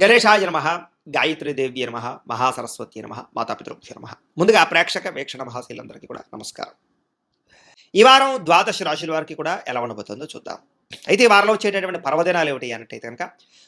గణేశాయ నమ గాయత్రీదేవి నమ మహాసరస్వతి నమ మాతాపితృభ్య నమ. ముందుగా ప్రేక్షక వీక్షణ మహాశీలందరికీ కూడా నమస్కారం. ఈ వారం ద్వాదశ రాశుల వారికి కూడా ఎలా ఉండబోతుందో చూద్దాం. అయితే ఈ వారంలో వచ్చేటటువంటి పర్వదినాలు ఏమిటి అన్నట్టయితే కనుక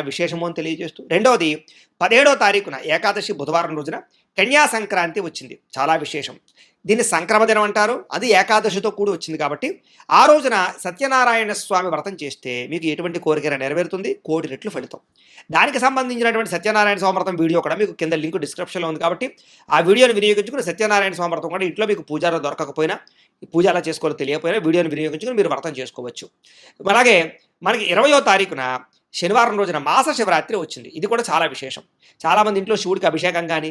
విశేషము అని తెలియజేస్తూ రెండవది పదిహేడో తారీఖున ఏకాదశి బుధవారం రోజున కన్యా సంక్రాంతి వచ్చింది. చాలా విశేషం. దీన్ని సంక్రమదినం అంటారు. అది ఏకాదశితో కూడి వచ్చింది కాబట్టి ఆ రోజున సత్యనారాయణ స్వామి వ్రతం చేస్తే మీకు ఎటువంటి కోరిక నెరవేరుతుంది. కోటి రెట్లు ఫలితం. దానికి సంబంధించినటువంటి సత్యనారాయణ స్వామి వ్రతం వీడియో కూడా మీకు కింద లింక్ డిస్క్రిప్షన్లో ఉంది కాబట్టి ఆ వీడియోని వినియోగించుకుని సత్యనారాయణ స్వామి వ్రతం కూడా ఇంట్లో మీకు పూజారా దొరకకపోయినా ఈ పూజ ఎలా చేసుకోవాలో తెలియకపోయినా వీడియోని వినియోగించుకుని మీరు వ్రతం చేసుకోవచ్చు. అలాగే మనకి ఇరవయో తారీఖున శనివారం రోజున మాస శివరాత్రి వచ్చింది. ఇది కూడా చాలా విశేషం. చాలామంది ఇంట్లో శివుడికి అభిషేకం కానీ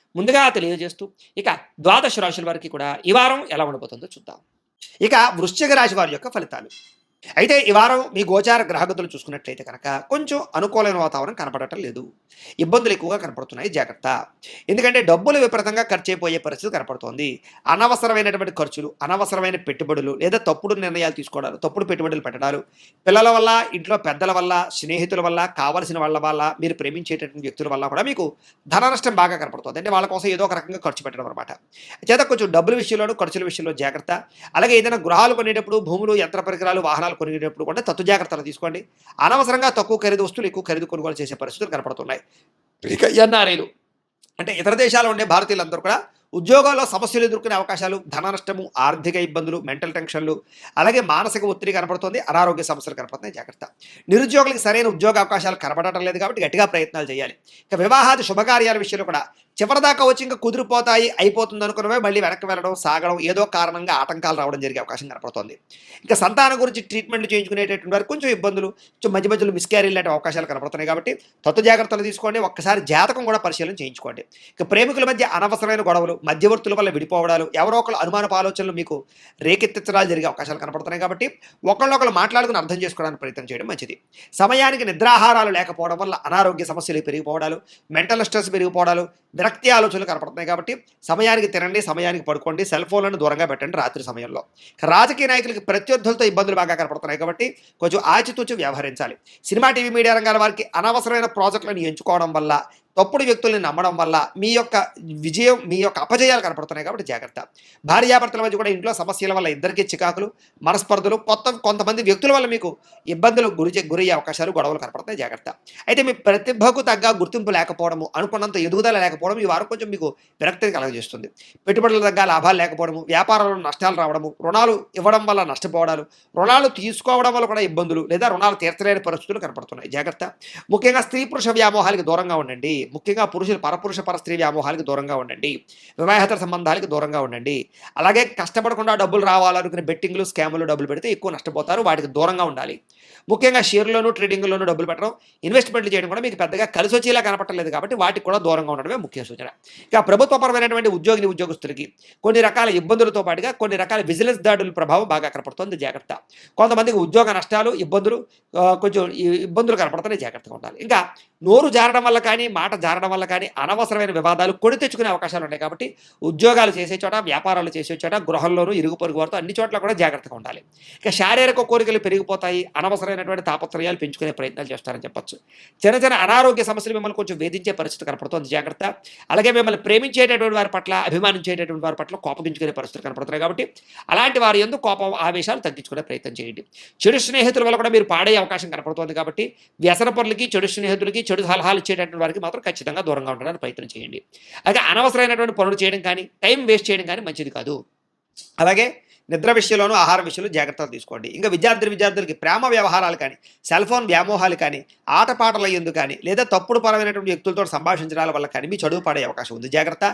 ముందుగా తెలియజేస్తూ ఇక ద్వాదశ రాశుల వారికి కూడా ఈ వారం ఎలా ఉండబోతుందో చూద్దాం. ఇక వృశ్చిక రాశి వారి యొక్క ఫలితాలు. అయితే ఈ వారం మీ గోచార గ్రహగతులు చూసుకున్నట్లయితే కనుక కొంచెం అనుకూలమైన వాతావరణం కనపడటం లేదు. ఇబ్బందులు ఎక్కువగా కనపడుతున్నాయి. జాగ్రత్త. ఎందుకంటే డబ్బులు విపరీతంగా ఖర్చు అయిపోయే పరిస్థితి కనపడుతోంది. అనవసరమైనటువంటి ఖర్చులు అనవసరమైన పెట్టుబడులు లేదా తప్పుడు నిర్ణయాలు తీసుకోవడాలు తప్పుడు పెట్టుబడులు పెట్టడాలు పిల్లల వల్ల ఇంట్లో పెద్దల వల్ల స్నేహితుల వల్ల కావలసిన వాళ్ళ వల్ల మీరు ప్రేమించేటటువంటి వ్యక్తుల వల్ల కూడా మీకు ధన నష్టం బాగా కనపడుతుంది. అంటే వాళ్ళ కోసం ఏదో ఒక రకంగా ఖర్చు పెట్టడం అనమాట చేత కొంచెం డబ్బుల విషయంలోనూ ఖర్చుల విషయంలో జాగ్రత్త. అలాగే ఏదైనా గృహాలు కొనేటప్పుడు భూములు యంత్ర పరికరాలు వాహనాలు కొనేటప్పుడు కూడా తత్తు జాగ్రత్తలు తీసుకోండి. అనవసరంగా తక్కువ ఖరీదు వస్తువులు ఎక్కువ ఖరీదు కొనుగోలు చేసే పరిస్థితులు కనపడుతున్నాయి. ఇక ఎన్ఆర్ఐలు అంటే ఇతర దేశాల్లో ఉండే భారతీయులందరూ కూడా ఉద్యోగాల్లో సమస్యలు ఎదుర్కొనే అవకాశాలు ధన నష్టము ఆర్థిక ఇబ్బందులు మెంటల్ టెన్షన్లు అలాగే మానసిక ఒత్తిడి కనపడుతుంది అనారోగ్య సమస్యలు కనపడుతున్నాయి. జాగ్రత్త. నిరుద్యోగులకు సరైన ఉద్యోగ అవకాశాలు కనపడటం లేదు కాబట్టి గట్టిగా ప్రయత్నాలు చేయాలి. ఇక వివాహాది శుభకార్యాల విషయంలో కూడా చివరిదాకా వచ్చి ఇంకా కుదిరిపోతాయి అయిపోతుంది అనుకున్నవే మళ్ళీ వెనక్కి వెళ్ళడం సాగడం ఏదో కారణంగా ఆటంకాలు రావడం జరిగే అవకాశం కనపడుతుంది. ఇంకా సంతానం గురించి ట్రీట్మెంట్ చేయించుకునేటటువంటి వారు కొంచెం ఇబ్బందులు కొంచెం మధ్య మధ్యలో మిస్క్యారీలు లాంటి అవకాశాలు కనపడుతున్నాయి కాబట్టి తత్వ జాగ్రత్తలు తీసుకోండి ఒక్కసారి జాతకం కూడా పరిశీలన చేయించుకోండి. ఇక ప్రేమికుల మధ్య అనవసరమైన గొడవలు మధ్యవర్తుల వల్ల విడిపోవడాలు ఎవరో ఒకరు అనుమానపు ఆలోచనలు మీకు రేకెత్తించడాలు జరిగే అవకాశాలు కనపడుతున్నాయి కాబట్టి ఒకళ్ళొకళ్ళు మాట్లాడుకుని అర్థం చేసుకోవడానికి ప్రయత్నం చేయడం మంచిది. సమయానికి నిద్రాహారాలు లేకపోవడం వల్ల అనారోగ్య సమస్యలు పెరిగిపోవడాలు మెంటల్ స్ట్రెస్ పెరిగిపోవడాలు విరక్తి ఆలోచనలు కనపడుతున్నాయి కాబట్టి సమయానికి తినండి సమయానికి పడుకోండి సెల్ ఫోన్లను దూరంగా పెట్టండి రాత్రి సమయంలో. రాజకీయ నాయకులకి ప్రత్యర్థులతో ఇబ్బందులు బాగా కనపడుతున్నాయి కాబట్టి కొంచెం ఆచితూచి వ్యవహరించాలి. సినిమా టీవీ మీడియా రంగాల వారికి అనవసరమైన ప్రాజెక్టులను ఎంచుకోవడం వల్ల తప్పుడు వ్యక్తుల్ని నమ్మడం వల్ల మీ యొక్క విజయం మీ యొక్క అపజయాలు కనపడుతున్నాయి కాబట్టి జాగ్రత్త. భార్యాభర్తల మధ్య కూడా ఇంట్లో సమస్యల వల్ల ఇద్దరికీ చికాకులు మనస్పర్ధలు కొత్త కొంతమంది వ్యక్తుల వల్ల మీకు ఇబ్బందులు గురి గురయ్యే అవకాశాలు గొడవలు కనపడతాయి జాగ్రత్త. అయితే మీ ప్రతిభకు తగ్గ గుర్తింపు లేకపోవడము అనుకున్నంత ఎదుగుదల లేకపోవడం ఈ వారం కొంచెం మీకు విరక్తిని కలగజేస్తుంది. పెట్టుబడుల తగ్గ లాభాలు లేకపోవడము వ్యాపారంలో నష్టాలు రావడము రుణాలు ఇవ్వడం వల్ల నష్టపోవడాలు రుణాలు తీసుకోవడం వల్ల కూడా ఇబ్బందులు లేదా రుణాలు తీర్చలేని పరిస్థితులు కనపడుతున్నాయి. జాగ్రత్త. ముఖ్యంగా స్త్రీ పురుష వ్యామోహాలకి దూరంగా ఉండండి. ముఖ్యంగా పురుషులు పరపురుష పర స్త్రీ వ్యామోహాలకి దూరంగా ఉండండి. వివాహేతర సంబంధాలకి దూరంగా ఉండండి. అలాగే కష్టపడకుండా డబ్బులు రావాలనుకునే బెట్టింగ్లు స్కాములు డబ్బులు పెడితే ఎక్కువ నష్టపోతారు వాటికి దూరంగా ఉండాలి. ముఖ్యంగా షేర్లోనూ ట్రేడింగ్లోనూ డబ్బులు పెట్టడం ఇన్వెస్ట్మెంట్లు చేయడం కూడా మీకు పెద్దగా కలిసి వచ్చేలా కనపట్టలేదు కాబట్టి వాటికి కూడా దూరంగా ఉండడమే ముఖ్య సూచన. ఇక ప్రభుత్వపరమైనటువంటి ఉద్యోగిని ఉద్యోగస్తులకి కొన్ని రకాల ఇబ్బందులతో పాటుగా కొన్ని రకాల బిజినెస్ దాడుల ప్రభావం బాగా కనపడుతుంది జాగ్రత్త. కొంతమందికి ఉద్యోగ నష్టాలు ఇబ్బందులు కొంచెం ఈ ఇబ్బందులు కనపడుతున్నాయి జాగ్రత్తగా ఉండాలి. ఇంకా నోరు జారడం వల్ల కానీ మాట జారడం వల్ల కానీ అనవసరమైన వివాదాలు కొని తెచ్చుకునే అవకాశాలు ఉన్నాయి కాబట్టి ఉద్యోగాలు చేసే చోట వ్యాపారాలు చేసే చోట గృహంలోనూ ఇరుగు పొరుగు వారితో అన్ని చోట్ల కూడా జాగ్రత్తగా ఉండాలి. ఇక శారీరక కోరికలు పెరిగిపోతాయి అనవసరమైనటువంటి తాపత్రయాలు పెంచుకునే ప్రయత్నాలు చేస్తారని చెప్పొచ్చు. చిన్న చిన్న అనారోగ్య సమస్యలు మిమ్మల్ని కొంచెం వేధించే పరిస్థితి కనపడుతుంది జాగ్రత్త. అలాగే మిమ్మల్ని ప్రేమించేటటువంటి వారి పట్ల అభిమానించేటటువంటి వారి పట్ల కోపగించుకునే పరిస్థితులు కనపడుతున్నాయి కాబట్టి అలాంటి వారి ఎందుకు కోపం ఆవేశాలు తగ్గించుకునే ప్రయత్నం చేయండి. చెడు స్నేహితుల వల్ల కూడా మీరు పాడే అవకాశం కనపడుతుంది కాబట్టి వ్యసన పనులకి చెడు స్నేహితులకి చెడు సలహాలు ఇచ్చేటటువంటి వారికి మాత్రం ఖచ్చితంగా దూరంగా ఉండడానికి ప్రయత్నం చేయండి. అలాగే అనవసరమైనటువంటి పనులు చేయడం కానీ టైం వేస్ట్ చేయడం కానీ మంచిది కాదు. అలాగే నిద్ర విషయంలోనూ ఆహార విషయంలో జాగ్రత్తలు తీసుకోండి. ఇంకా విద్యార్థి విద్యార్థులకి ప్రేమ వ్యవహారాలు కానీ సెల్ ఫోన్ వ్యామోహాలు కానీ ఆటపాటలు ఎందుకు కానీ లేదా తప్పుడు పరమైనటువంటి వ్యక్తులతో సంభాషించడాల వల్ల కానీ మీ చదువు పడే అవకాశం ఉంది. జాగ్రత్త.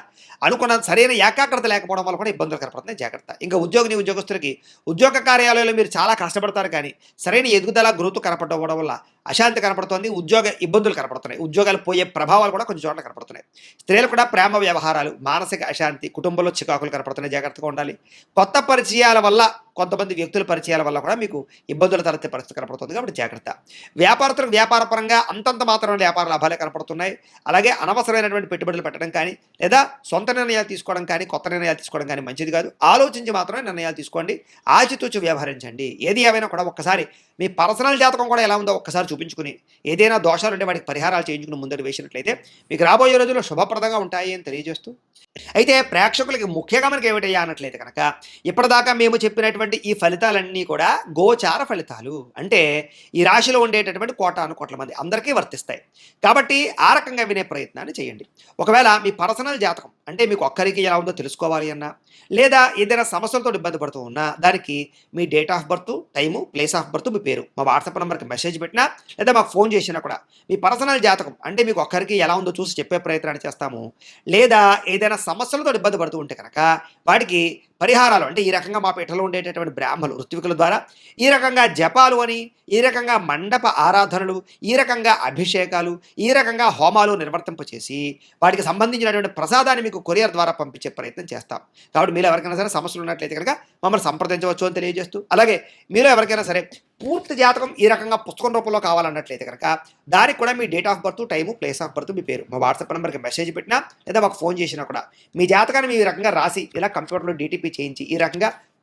అనుకున్న సరైన ఏకాగ్రత లేకపోవడం వల్ల కూడా ఇబ్బందులు కనపడుతున్నాయి. జాగ్రత్త. ఇంకా ఉద్యోగిని ఉద్యోగస్తులకి ఉద్యోగ కార్యాలయంలో మీరు చాలా కష్టపడతారు కానీ సరైన ఎదుగుదల గురుతు కనపడకపోవడం వల్ల అశాంతి కనపడుతోంది ఉద్యోగ ఇబ్బందులు కనపడుతున్నాయి. ఉద్యోగాలు పోయే ప్రభావాలు కూడా కొంచెం చోట్ల కనపడుతున్నాయి. స్త్రీలు కూడా ప్రేమ వ్యవహారాలు మానసిక అశాంతి కుటుంబంలో చికాకులు కనపడుతున్నాయి. జాగ్రత్తగా ఉండాలి. కొత్త పరిచయాల వల్ల కొంతమంది వ్యక్తుల పరిచయాల వల్ల కూడా మీకు ఇబ్బందులు తలెత్తే పరిస్థితి కనపడుతుంది కాబట్టి జాగ్రత్త. వ్యాపారస్తులకు వ్యాపారపరంగా అంతంత మాత్రమే వ్యాపార లాభాలే కనపడుతున్నాయి. అలాగే అనవసరమైనటువంటి పెట్టుబడులు పెట్టడం కానీ లేదా సొంత నిర్ణయాలు తీసుకోవడం కానీ కొత్త నిర్ణయాలు తీసుకోవడం కానీ మంచిది కాదు. ఆలోచించి మాత్రమే నిర్ణయాలు తీసుకోండి. ఆచితూచి వ్యవహరించండి. ఏది ఏమైనా కూడా ఒక్కసారి మీ పర్సనల్ జాతకం కూడా ఎలా ఉందో ఒక్కసారి చూపించుకుని ఏదైనా దోషాలు ఉంటే వాటికి పరిహారాలు చేయించుకుని ముందర వేసినట్లయితే మీకు రాబోయే రోజుల్లో శుభప్రదంగా ఉంటాయి అని తెలియజేస్తూ. అయితే ప్రేక్షకులకి ముఖ్యంగా మనకి ఏమిటయ్యా అన్నట్లయితే కనుక ఇప్పటిదాకా మేము చెప్పినటువంటి ఈ ఫలితాలన్నీ కూడా గోచార ఫలితాలు. అంటే ఈ రాశిలో ఉండేటటువంటి కోటాను కోట్ల మంది అందరికీ వర్తిస్తాయి. కాబట్టి ఆ రకంగా వినే ప్రయత్నాన్ని చేయండి. ఒకవేళ మీ పర్సనల్ జాతకం అంటే మీకు ఒక్కరికి ఎలా ఉందో తెలుసుకోవాలి అన్నా లేదా ఏదైనా సమస్యలతో ఇబ్బంది పడుతూ ఉన్నా దానికి మీ date of birth time place of birth మీ పేరు మా వాట్సాప్ నెంబర్కి మెసేజ్ పెట్టినా లేదా మాకు ఫోన్ చేసినా కూడా మీ పర్సనల్ జాతకం అంటే మీకు ఒక్కరికి ఎలా ఉందో చూసి చెప్పే ప్రయత్నాన్ని చేస్తాము. లేదా ఏదైనా సమస్యలతో ఇబ్బంది పడుతూ ఉంటే కనుక వాటికి పరిహారాలు అంటే ఈ రకంగా మా పీఠలో ఉండేటటువంటి బ్రాహ్మలు ఋత్వికుల ద్వారా ఈ రకంగా జపాలు అని ఈ రకంగా మండప ఆరాధనలు ఈ రకంగా అభిషేకాలు ఈ రకంగా హోమాలు నిర్వర్తింపచేసి వాటికి సంబంధించినటువంటి ప్రసాదాన్ని మీకు కొరియర్ ద్వారా పంపించే ప్రయత్నం చేస్తాం. కాబట్టి మీరు ఎవరికైనా సరే సమస్యలు ఉన్నట్లయితే కనుక మమ్మల్ని సంప్రదించవచ్చు అని తెలియజేస్తూ అలాగే మీరు ఎవరికైనా సరే పూర్తి జాతకం ఈ రకంగా పుస్తకం రూపంలో కావాలన్నట్లయితే కనుక దానికి కూడా మీ date of birth time place of birth మీ పేరు. మా వాట్సాప్ నెంబర్కి మెసేజ్ పెట్టినా లేదా మాకు ఫోన్ చేసినా కూడా మీ జాతకాన్ని మీ రకంగా రాసి ఇలా కంప్యూటర్లో డీటీపీ చేయించి ఈ రకంగా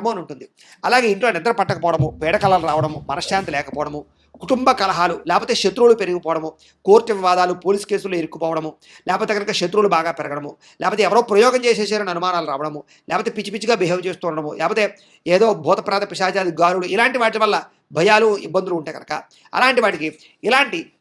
నిద్రపోవడము అని ఉంటుంది అలాగే ఇంట్లో నిద్ర పట్టకపోవడము వేడకలలు రావడము మనశ్శాంతి లేకపోవడము కుటుంబ కలహాలు లేకపోతే శత్రువులు పెరిగిపోవడము కోర్టు వివాదాలు పోలీస్ కేసులు ఇరుక్కుపోవడము లేకపోతే కనుక శత్రువులు బాగా పెరగడము లేకపోతే ఎవరో ప్రయోగం చేసేసారని అనుమానాలు రావడము లేకపోతే పిచ్చి పిచ్చిగా బిహేవ్ చేస్తూ ఉండడము లేకపోతే ఏదో భూతప్రాత పిశాచాది గారుడు ఇలాంటి వాటి వల్ల భయాలు ఇబ్బందులు ఉంటాయి కనుక అలాంటి వాటికి ఇలాంటి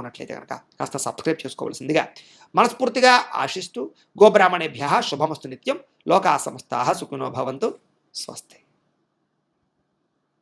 ఉన్నట్లయితే కనుక కాస్త సబ్స్క్రైబ్ చేసుకోవాల్సిందిగా మనస్ఫూర్తిగా ఆశిస్తూ గోబ్రాహ్మణేభ్య శుభమస్తు నిత్యం లోకా సమస్తా సుఖినో భవంతు. స్వస్తి.